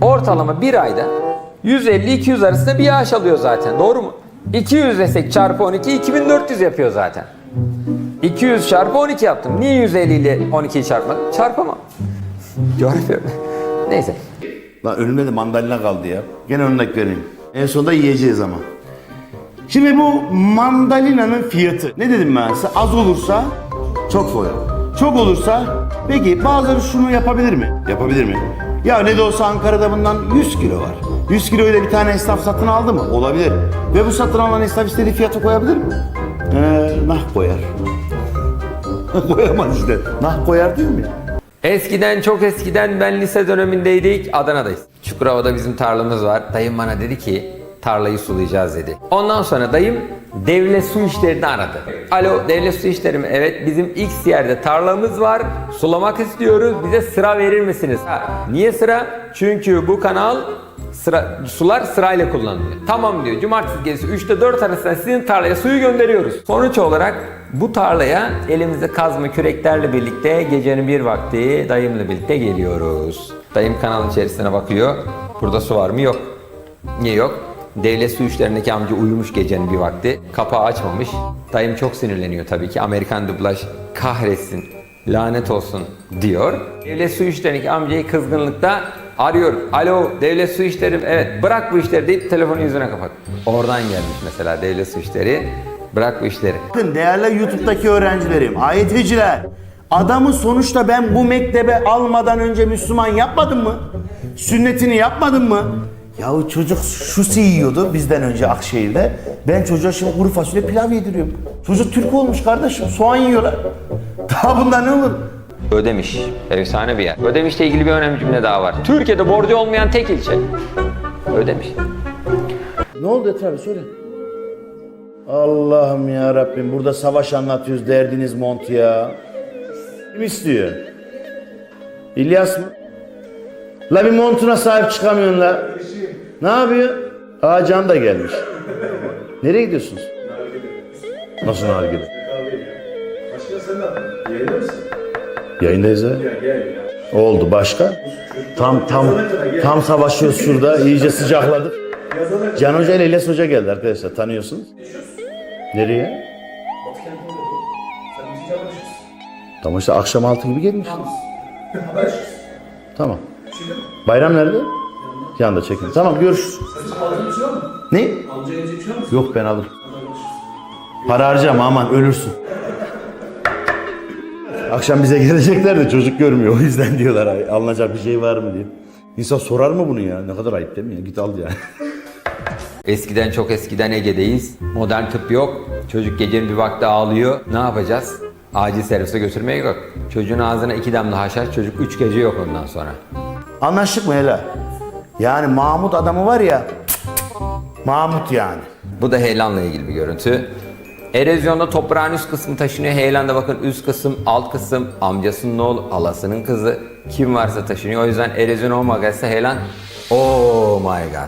ortalama bir ayda 150-200 arasında bir ağaç alıyor zaten. Doğru mu? 200 desek çarpı 12 2400 yapıyor zaten. 200 çarpı 12 yaptım. Niye 150 ile 12'yi çarpmadım? Çarpamam. Coğrafya. Neyse. Lan önümde de mandalina kaldı ya. Gene örnek vereyim. En sonunda yiyeceğiz ama. Şimdi bu mandalinanın fiyatı. Ne dedim ben size? Az olursa çok foya. Çok olursa peki bazıları şunu yapabilir mi? Yapabilir mi? Ya ne de olsa Ankara'da bundan 100 kilo var. 100 kiloyu da bir tane esnaf satın aldı mı? Olabilir. Ve bu satın alan esnaf istediği fiyata koyabilir mi? Ee, nah koyar. Koyamaz işte. Nah koyar değil mi? Eskiden çok eskiden ben lise dönemindeydik Adana'dayız. Çukurova'da bizim tarlamız var. Dayım bana dedi ki tarlayı sulayacağız dedi. Ondan sonra dayım devlet su işlerini aradı. Alo devlet su işleri mi? Evet bizim X yerde tarlamız var. Sulamak istiyoruz. Bize sıra verir misiniz? Ha, niye sıra? Çünkü bu kanal sıra, sular sırayla kullanılıyor. Tamam diyor. Cumartesi gecesi 3'te 4 arasında sizin tarlaya suyu gönderiyoruz. Sonuç olarak bu tarlaya elimizde kazma küreklerle birlikte gecenin bir vakti dayımla birlikte geliyoruz. Dayım kanalın içerisine bakıyor. Burada su var mı? Yok. Niye yok? Devlet su işlerindeki amca uyumuş gecenin bir vakti. Kapağı açmamış. Dayım çok sinirleniyor tabii ki. Amerikan dublaj kahretsin, lanet olsun diyor. Devlet su işlerindeki amcayı kızgınlıkta arıyor. Alo devlet su işleri evet bırak bu işleri deyip telefonu yüzüne kapat. Oradan gelmiş mesela devlet su işleri. Bırak bu işleri. Bakın değerli YouTube'daki öğrencilerim, AYT'ciler. Adamı sonuçta ben bu mektebe almadan önce Müslüman yapmadım mı? Sünnetini yapmadım mı? Yahu çocuk şu yiyordu bizden önce Akşehir'de. Ben çocuğa şimdi kuru fasulye pilav yediriyorum. Çocuk Türk olmuş kardeşim. Soğan yiyorlar. Daha bundan ne olur? Ödemiş. Efsane bir yer. Ödemiş'le ilgili bir önemli cümle daha var. Türkiye'de borcu olmayan tek ilçe. Ödemiş. Ne oldu etrafı söyle. Allah'ım ya Rabbim burada savaş anlatıyoruz derdiniz mont ya. Kim istiyor? İlyas mı? La bir montuna sahip çıkamıyorsun la. Ne yapıyor? Aa Can da gelmiş. Nereye gidiyorsunuz? Nasıl nargile? Başka sen de yayında mısın? Yayındayız ha. Oldu başka? Tam tam tam savaşıyoruz şurada. iyice sıcakladık. Can Hoca ile İlyas Hoca geldi arkadaşlar. Tanıyorsunuz. Nereye? Tamam işte akşam altı gibi gelmiş. Tamam. Bayram nerede? Yanında çekin. Tamam görüşürüz. Ne? Yok ben alırım. Para harcama aman ölürsün. Akşam bize gelecekler de çocuk görmüyor. O yüzden diyorlar "Ay, alınacak bir şey var mı diye. İnsan sorar mı bunu ya? Ne kadar ayıp değil mi ya? Git al ya. Eskiden çok eskiden Ege'deyiz. Modern tıp yok. Çocuk gecenin bir vakti ağlıyor. Ne yapacağız? Acil servise götürmeye yok. Çocuğun ağzına iki damla haşhaş çocuk üç gece yok ondan sonra. Anlaştık mı Ela? Yani Mahmut adamı var ya. Mahmut yani. Bu da heyelanla ilgili bir görüntü. Erozyonda toprağın üst kısmı taşınıyor. Heyelanda bakın üst kısım, alt kısım, amcasının oğlu, alasının kızı kim varsa taşınıyor. O yüzden erozyon olmagazsa heyelan oh my god.